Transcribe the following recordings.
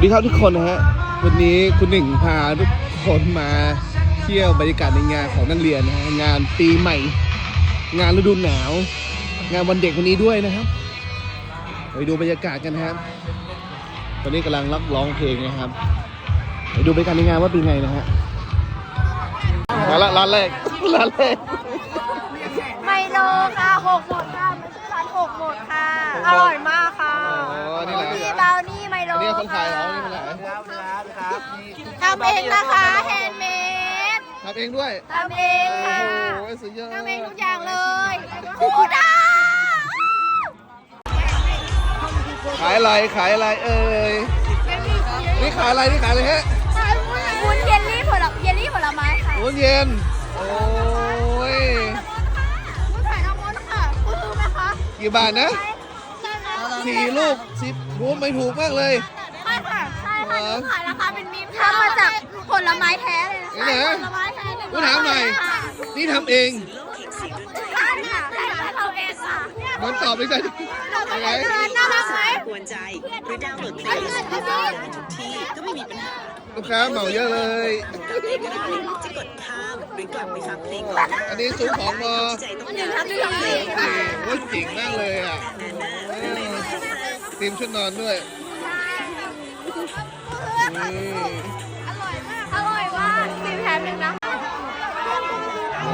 วัสดีครับทุกคนนะฮะ วันนี้คุณหนึ่งพาทุกคนมาเที่ยวบรรยากาศในงานของนักเรียนนะฮะงานปีใหม่ งานฤดูหนาว งานวันเด็กวันนี้ด้วยนะครับไปดูบรรยากาศกันนะครับ ตอนนี้กำลังรับร้องเพลงนะครับ ไปดูบรรยากาศในงานว่าเป็นไงนะฮะมาละร้านแรกร้านแรกไมโลค่ะหกหมดค่ะมันชื่อร้านหกหมดค่ะ อร่อยมากค่ะอ๋อนี่แหละมีบราวนี่ไมโลอั นนี้คนขายเหรอนี่คนขายทำเองนะคะแฮนด์เมดทำเองด้วยทำเองค่ะโอ้โหสุดยอดทำเองทุกอย่างเลยคูด้าขายอะไรขายอะไรเอ่ยนี่ขายอะไรนี่ขายอะไรฮะวุ้นเยลลี่ผลเยลลี่ผลไม้ค่ะวุ้นเย็นโอ้ยวุ้นไข่น้ำมันค่ะคุณซื้อไหมคะกี่บาทนะใช่ค่ะ สี่ลูกสิบรูไม่ถูกมากเลยใช่ค่ะใช่ค่ะหนูขายราคาเป็นมิตรทำมาจากผลไม้แท้เลยนะคะนี่นะผลไม้แท้เลยกูถามหน่อย นี่ทำเองใช่ค่ะใช่ค่ะเราเองค่ะมันตอบไม่ได้เราไม่ยังไงได้น่ารักไหมกวนใจหรือดาวน์โหลดเพลงได้ทุกที่ก็ไม่มีปัญหาลูกค้าเหมาเยอะเลยเพลงก็ได้จะกดข้ามหรือกลับไปฟังเพลงก่อนหน้าอันนี้ซุ้มของมอใจต้องหนึ่กางรทำหนึ่งทำสี่ค่ะโอ้ยเจ๋งมากเลยอะเออ ทีมชุดนอนด้วยนี่อร่อยมากอร่อยมากสี่แถมหนึ่งนะ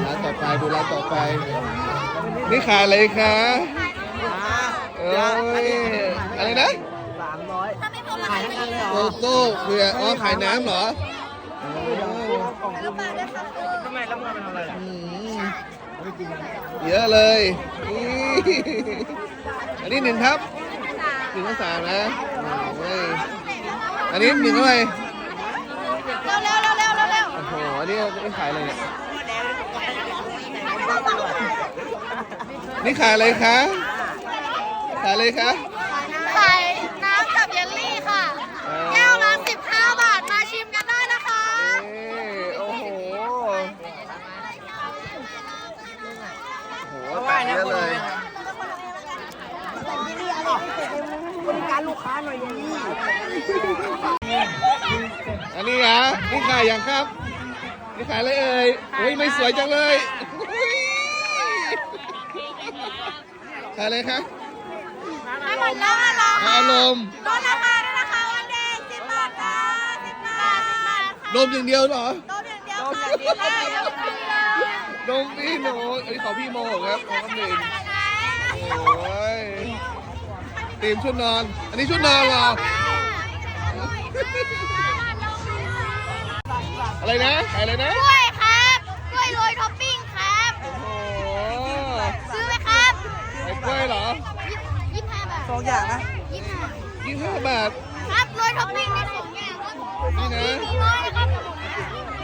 ร้านต่อไปดูร้านต่อไป นี่ขายอะไรคะเอ้ยอะไรนะถ้าไม่พอมาขายทั้งเลยโกโก้เพื่ออ๋อขายน้ำเหรออ๋อแล้วมาด้วยค่ะอืมเยอะเลยนี่อันนี้หนึ่งครับห นึ่งข้าวสามนะโอ้ยอันนี้หนึ่งเท่าไหร่เร็วเร็วเร็วเร็วเร็วเร็วโอ้โหอันนี้ไม่ขายเลยเนี่ยนี่ขายอะไรคะขายอะไรคะขายน้ำกับเยลลี่ค่ะ แก้วละ15 บาทมาชิมกันได้นะคะ เอ้โอ้โหโอ้โหแปะเยอะเลย บริการลูกค้าหน่ อยเยลลี่อันนี้เหรอนี่ขายยังครับ นี่ขายอะไรเอ่ยโอ้ยไม่สวยจังเลยอุ๊ยขายอะไรคะให้หมดแล้วอะเหรอขายอารมณ์ลดราคาด้วยนะคะวันเด็ก10บาทค่ะ10บาท10บาทนมอย่างเดียวเหรอลดอย่างเดียวค่ะกินได้ยกมือเลยนมพี่โนอันนี้ของพี่โมครับของน้ำหนึ่งโอ้ย ตีมชุดนอน อันนี้ชุดนอนเหรอ อะไรนะขายอะไรนะ กล้วยครับกล้วยโรยท็อปปิ้งครับ โอ้โหซื้อไหมครับขายกล้วยเหรอยี่สิบห้าบาทสองอย่างนะยี่สิบห้ายี่สิบห้าบาท ครับโรยท็อปปิ้งได้สองอย่างครับนี่นะ มีร้อยนะครับ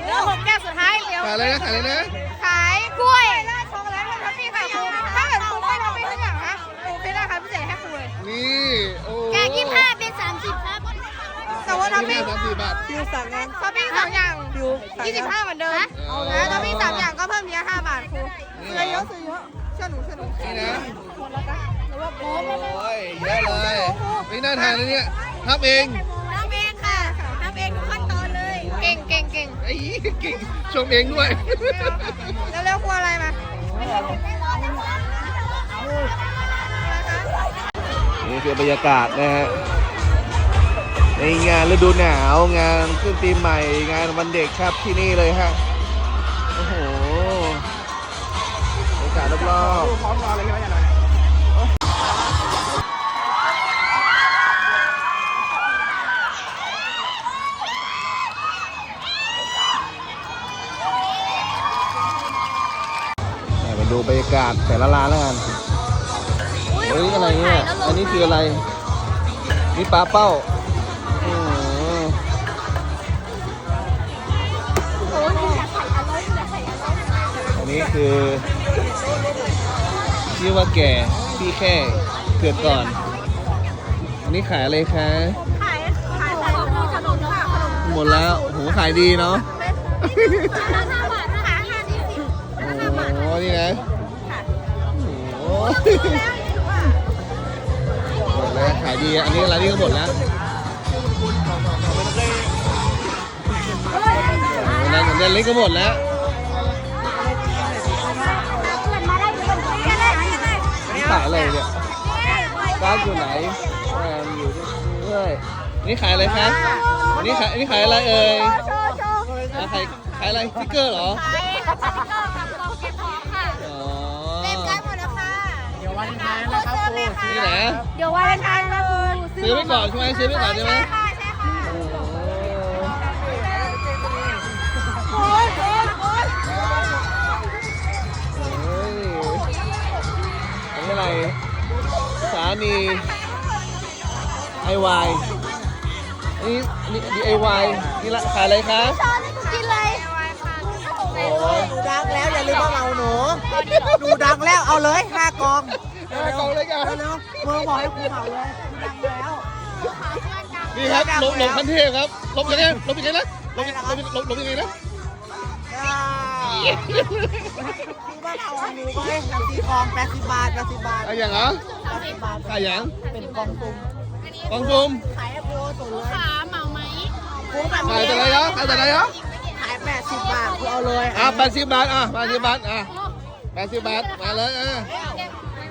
เหลือหกแก้วสุดท้ายเหลือขายอะไรนะขายอะไรนะ นี่โอ้แกงยี่สิบห้าเป็นสามสิบครับแต่ว่าท็อปยี่ปิ้งสิบห้าสามสี่บาทฟิวสั่งงานท็อปปิ้งสองอย่างฟิวสั่งยี่สิบงานห้าเหมือนเดิมเอาแล้วท็อปปิ้งสามอย่างก็เพิ่มเนี้ยห้าบาทครูนี่ซื้อเหเยรออะซื้อเยอะเชื่อหนูเชื่อหนูนี่นะหรือว่าโป๊ะโอ้ยเยอะเลยไม่น่าทานนะเนี่ยทำเองทำเองค่ะทำเองทุกขั้นตอนเลย เก่งเก่งเก่งไอ้เก่งชมเองด้วยแล้วเร็วๆกลัวอะไรมา นี่คือบรรยากาศนะฮะในงานฤดูหนาวงานขึ้นปีใหม่งานวันเด็กครับที่นี่เลยฮะโอ้โหบรรยากาศรอบพร้อมรอเลยใช่ไหมเนี่ยๆมาดูบรรยากาศแต่ละร้านแล้วกัน เฮ้ยอะไรเนี่ย อันนี้คืออะไร นี่ปลาเป้าอันนี้คือชื่อว่าแก่พี่แค่เกิดก่อน อันนี้ขายอะไรคะ ขายขายขายขนมค่ะขนมหมดแล้วโหขายดีเนาะห้าบาทขายห้าสิบโอ้โหนี่นะโอ้ายดี อันนี้ร้านนี้ก็หมดแล้วนั่นนั่นเล็กก็หมดแล้วขายอะไรเนี่ยร้านอยู่ไหนอยู่เรื่ยนี่ขายอะไรคะนี่ขายนี่ขายอะไรเอ่ยขายขายอะไรสติ๊กเกอร์เหรอขายสติ๊กเกอร์กับเหรอเต็มใกล้หมดแล้วค่ะเดี๋ยววันท้ายนะครันี่แหละเดี๋ยววันท้าย ซื้อไว้ก่อนใช่ไหมซื้อไว้ก่อนใช่ไหมใช่ค่ะใช่ค่ะโอ้โอ้ยโอ้ยโอ้ยเฮ้ยอันนี้อะไรสถานีไอวายอันนี้อันนี้ DIY นี่ละขายอะไรคะช้อนให้กูกินเลยโอ้ยดูดังแล้วอย่าลืมว่าเราหนูดูดังแล้วเอาเลยห้ากองห้ากองเลยกันเร็วๆมือบอกให้ครูเผาเลยดังแล้ว นี่ครับหลบหลบคันเทพครับหลบยังไงหลบยังไงนะหลบหลบหลบหลบยังไงนะอ่าคือว่าเราหนูก็ให้หนังตีกองแปดสิบบาทแปดสิบบาทอะอย่างเหรอแปดสิบบาทขายอย่างเป็นกองตุ่มกองซุมขายให้ครูสุดเลยขาเหมาไหมครูแบบขายแต่ไรเหรอขายแต่ไรเหรอขายแปดสิบบาทครูเอาเลยอะแปดสิบบาทอะแปดสิบบาทอะแปดสิบบาทมาเลยอะ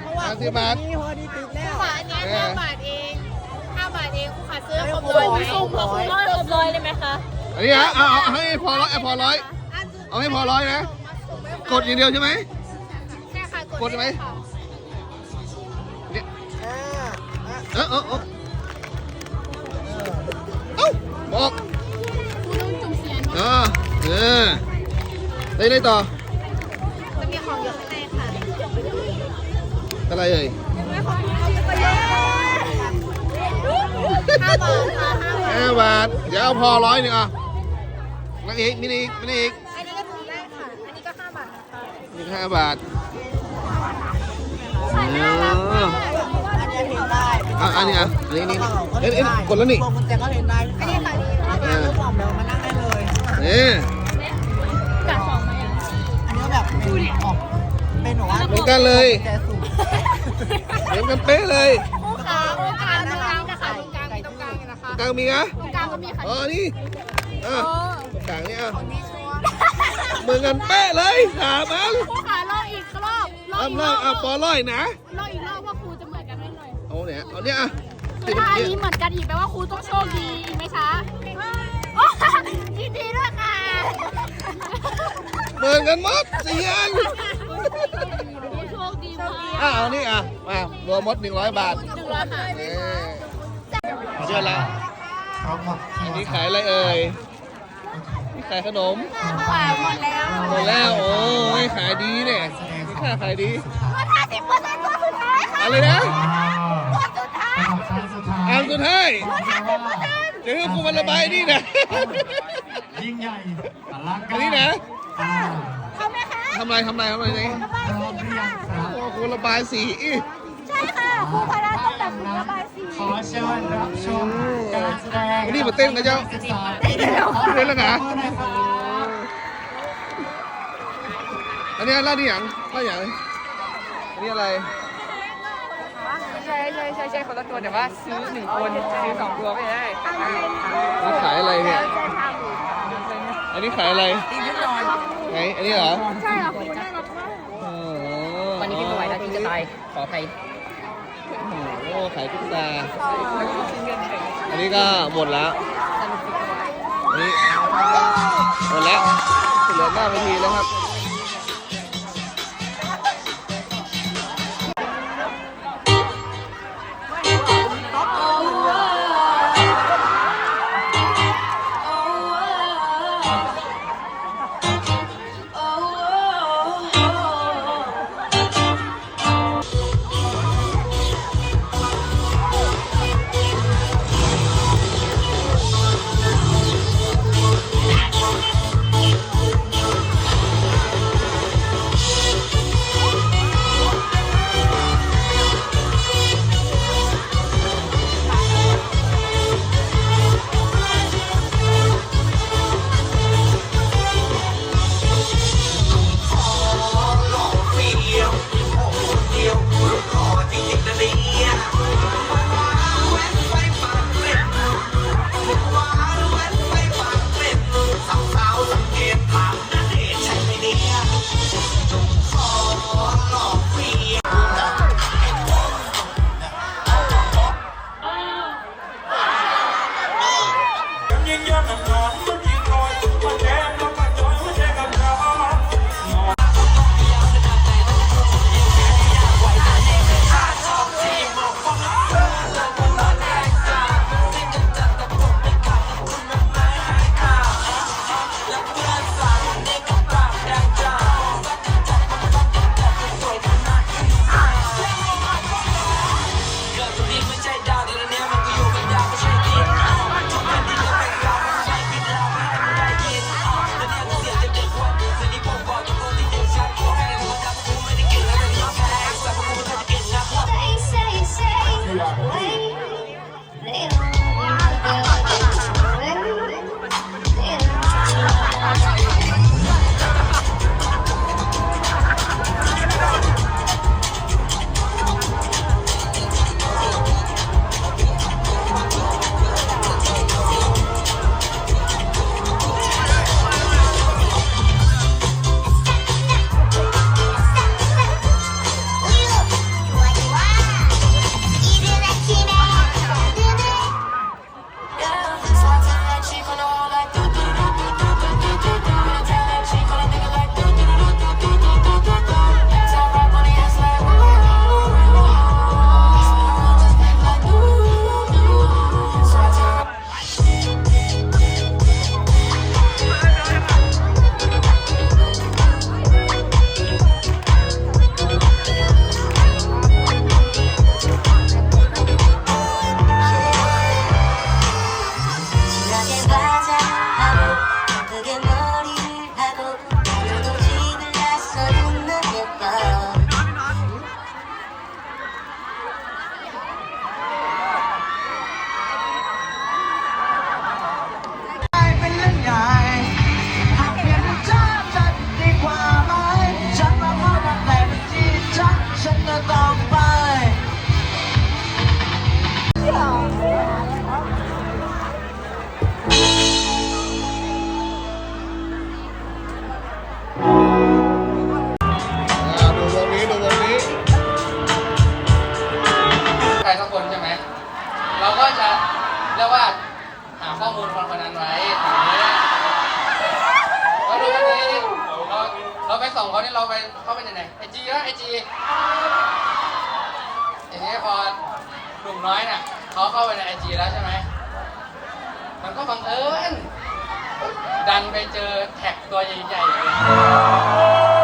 เพราะว่าแปดสิบบาทนี่พอดีติดแล้วฝาอันนี้ห้าบาท รูขาซื้อครบร้ร้ออยยไหไหมมครบร้อยครบร้อยเลยไหมคะอันนี้ฮะเอาเอาให้พอร้อยเอาพอร้อยเอาให้พอร้อยนะ กดอย่างเดียวใช่ไหมใช่ค่ะกดไหมเนี่ยอ่าอะเออเออเออเอ้าบอกคุณลุงจุ่มเสียนเออเออได้ได้ต่อมันมีของอยู่ข้างในค่ะอะไรเอ่ย ไม่ของเอาไปเยอะ ห้าบาทค่ะห้าบาทห้าบาท เดี๋ยวเอาพอร้อยหนึ่งอะนั่งอีกมินอีกมินอีกอันนี้ก็ถูกได้ค่ะ อันนี้ก็ห้าบาทนะคะนี่ห้าบาทน่ารักมากอันนี้เห็นได้เป็นอะอันนี้อะอันนี้นี่เอ็นเอ็นกดแล้วนี่พวงกุญแจก็เห็นได้อันนี้ค่ะนี่ถ้ามาแล้วบอกเดี๋ยวมานั่งได้เลยนี่กัดสองไหมอะอันนี้แบบเป็นออกเป็นแบบว่าเหมือนกันเลยกุญแจสูงเหมือนกันเป๊ะเลย กลางอยู่นะคะตรงกลางมีนะตรงกลางก็มีค่ะ อ๋อนี่อะโอ้ตรงกลางนี่อะเหมือนกันเป๊ะเลยถามมันคู่ขาลองอีกรอบลองรอบอีกรอบอะปอร้อยนะลองอีกรอบว่าครูจะเหมือนกันไหมหน่อยเอาเนี่ยเอาเนี่ยอะคือถ้าอันนี้เหมือนกันอีกแปลว่าครูต้องโชคดีอีกไหมคะโอ้ยินดีด้วยค่ะเหมือนกันหมดสี่อันโชคดีมากอะเอานี่อะมารวมหมดหนึ่งร้อยบาท หนึ่งร้อยค่ะนี่เชื่อแล้ว อันนี้ขายอะไรเอ่ยนี่ขายขนมขายหมดแล้วหมดแล้ว โอ้ยขายดีเนี่ยนี่ค่าขายดีลดห้าสิบเปอร์เซ็นต์ตัวสุดท้ายค่ะอะไรนะตัวสุดท้ายอันสุดท้ายลดห้าสิบเปอร์เซ็นต์เดี๋ยวกูมาระบายนี่นะยิ่งใหญ่อลังอักานรนี้นะอ่าเขาไหมคะทำไรทำไรทำไรนี่ระบายสีค่ะโอ้กูระบายสีอีกใช่ค่ะครูพละต้องแบบฝึกระบายสี ขอเชิญรับชมการแสดงวันนี้มาเต้นกันเจ้าศึกษาเต้นแล้วนะขอหน่อยครับอันนี้ร้านนี่หยังร้านหยังอันนี้อะไรใช่ใช่ใช่ใช่คนละตัวแต่ว่าซื้อหนึ่งคนซื้อสองตัวไม่ได้นี่ขายอะไรเนี่ย อันนี้ขายอะไรไหนอันนี้เหรอ ใช่ค่ะครูน่ารักมากอ๋อวันนี้กินไม่ไหวแล้วที่จะตายขออภัย โอ้ขายตุ๊กตา อันนี้ก็หมดแล้วอันนี้หมดแล้วเหลือหน้าเวทีแล้วครับ เนี่เราไปเข้าไปไหนไอจีนะไอจีอย่างนี้พอหนุ่มน้อยเนี่ยเขาเข้าไปในไอจีแล้วใช่ไหมมันก็บังเอิญดันไปเจอแท็กตัวใหญ่ๆ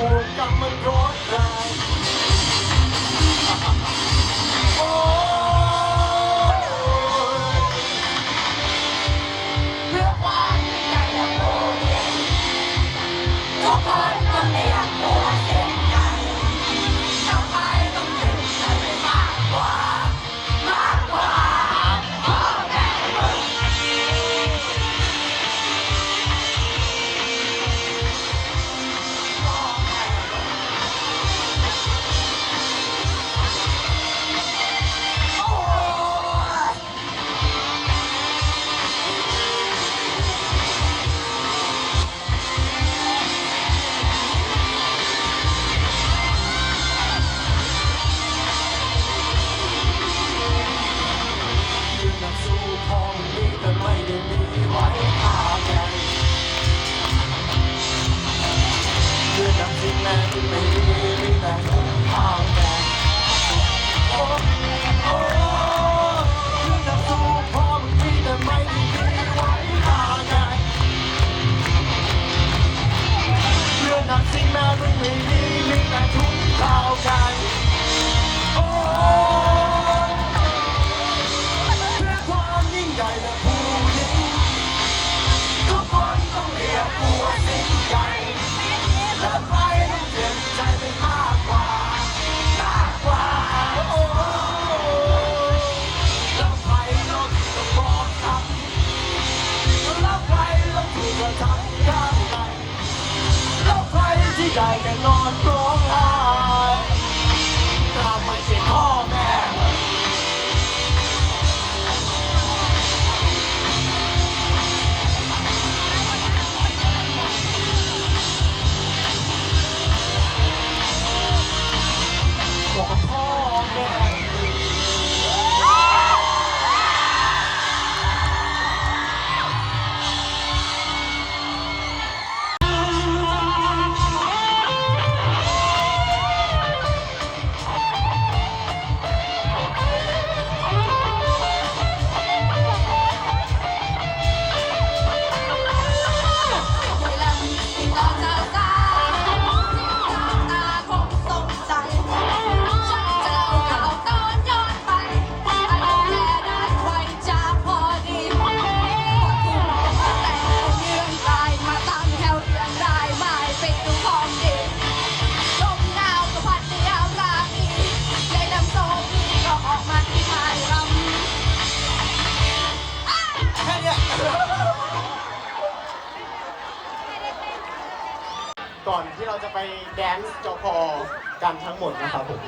Oh, got my door. by the Lord. จอพการทั้งหมดนะครับผม